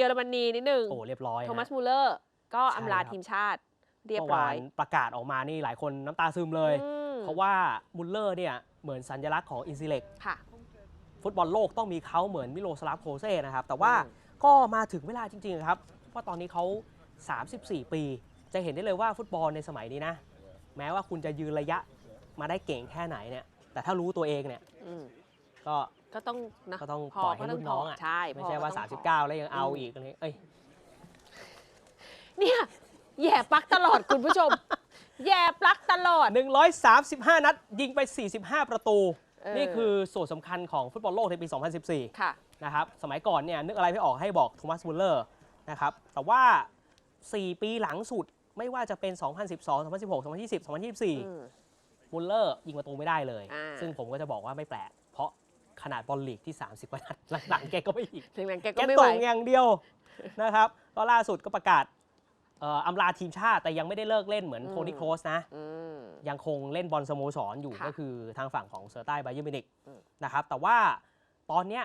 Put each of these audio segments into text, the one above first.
เยอรมนีนิดนึงโอ้เรียบร้อยโทมัสฮะมูลเลอร์ก็ใช่อำลาครับทีมชาติเรียบเมื่อร้วาอนยประกาศออกมานี่หลายคนน้ำตาซึมเลยอืมเพราะว่ามุลเลอร์เนี่ยเหมือนสัญลักษณ์ของอินซิเล็กค่ะฟุตบอลโลกต้องมีเขาเหมือนมิโลสลาฟโคเซ่นะครับ แต่ว่าอืมก็มาถึงเวลาจริงๆครับว่าตอนนี้เขา 34 ปี จะเห็นได้เลยว่าฟุตบอลในสมัยนี้นะ แม้ว่าคุณจะยืนระยะมาได้เก่งแค่ไหนเนี่ย แต่ถ้ารู้ตัวเองเนี่ยอืมก็ ก็ต้องนะก็ต้องพอปล่อยให้ก็ต้รุ่นน้องอะใช่ไม่พอใช่ว่าก็ต้องพอ39 แล้วยังเอาอีกอะไรเอ้ยเนี่ยแย่ปลั๊กตลอดคุณผู้ชม แย่ปลั๊กตลอด 135 นัด ยิงไป 45 ประตูเออนี่คือส่วนสำคัญของฟุตบอลโลกในปี 2014ค่ะนะครับสมัยก่อนเนี่ยนึกอะไรไม่ออกให้บอกโทมัสมุลเลอร์นะครับแต่ว่า 4 ปีหลังสุดไม่ว่าจะเป็น 2012 2016 2020อื2024มมุลเลอร์ยิงประตูไม่ได้เลยอ่าซึ่งผมก็จะบอกว่าไม่แปลกเพราะ ขนาดบอลลีกที่ 30กว่านัดหลังๆแกก็ไม่ยิงถึงนั้นแกแกก็ไม่ไหวส่งอย่างเดียว นะครับก็ล่าสุดก็ประกาศเอ่ออำลาทีมชาติแต่ยังไม่ได้เลิกเล่นเหมือนอืม โทนี่โครสนะ อืม ยังคงเล่นบอลสโมสรอยู่ค่ะก็คือทางฝั่งของเซอร์ใต้ไบเยอร์มิวนิกอืม นะครับแต่ว่าตอนเนี้ย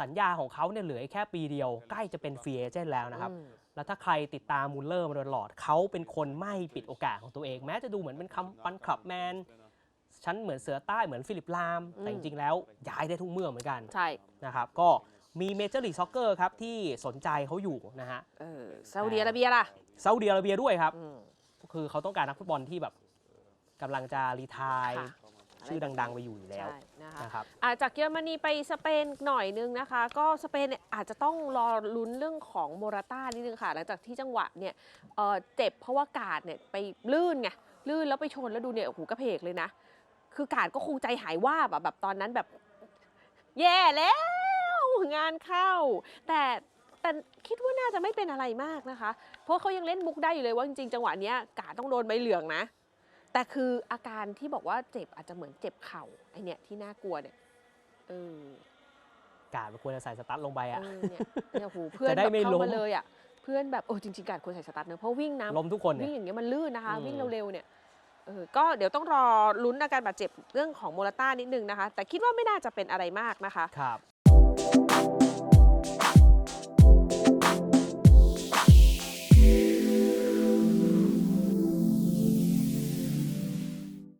สัญญาของเขาเนี่ยเหลือแค่ปีเดียว ใกล้จะเป็นฟรีเอเจนต์แล้วนะครับ อืม แล้วถ้าใครติดตามมูลเลอร์มาโดยตลอดเขาเป็นคนไม่ปิดโอกาสของตัวเอง แม้จะดูเหมือนเป็นคำปันคลับแมน ฉันเหมือนเสือใต้เหมือนฟิลิปลาม แต่จริงๆแล้วย้ายได้ทุกเมื่อเหมือนกันใช่นะครับก็มีเมเจอร์ลีกซ็อกเกอร์ครับที่สนใจเขาอยู่นะฮะเออซาอุดิอาระเบียล่ะซาอุดิอาระเบียด้วยครับอืมคือเขาต้องการนักฟุตบอลที่แบบกำลังจะรีไทายค่ะชื่อดัง ๆ ไปอยู่อยู่แล้วใช่นะคะนะครับอะจากเยอรมนีไปสเปนหน่อยนึงนะคะ ก็สเปนเนี่ยอาจจะต้องรอลุ้นเรื่องของโมราต้านิดนึงค่ะ หลังจากที่จังหวะเนี่ยเอ่อเจ็บเพราะว่ากาดเนี่ยไปลื่นไงลื่นแล้วไปชนแล้วดูเนี่ยโอ้โหกระเพกเลยนะ คือกาดก็คงใจหายว่าบอะแบบตอนนั้นแบบ แย่แล้ว งานเข้า แต่แต่คิดว่าน่าจะไม่เป็นอะไรมากนะคะ เพราะเขายังเล่นมุกได้อยู่เลยว่าจริงๆจังหวะเนี้ยกาดต้องโดนใบเหลืองนะ แต่คืออาการที่บอกว่าเจ็บอาจจะเหมือนเจ็บเข่าไอเนี่ยที่น่ากลัวเนี่ยเออกาดมันควรจะใส่สตั๊ดลงไปเออะอเนี่ยเนี่ยโหเพื่อนจะได้แบบไม่เข้าล้ม มาเลยอะเพื่อนแบบโอ้จริงๆการควรใส่สตาร์ทเนอะเพราะวิ่งน้ำล้มทุกคนเนี่วิ่งยอย่างเงี้ยมันลื่นนะคะ อืม วิ่งเร็วๆเนี่ยเออก็เดี๋ยวต้องรอลุ้นอาการบาดเจ็บเรื่องของโมราต้านิดนึงนะคะ แต่คิดว่าไม่น่าจะเป็นอะไรมากนะคะครับ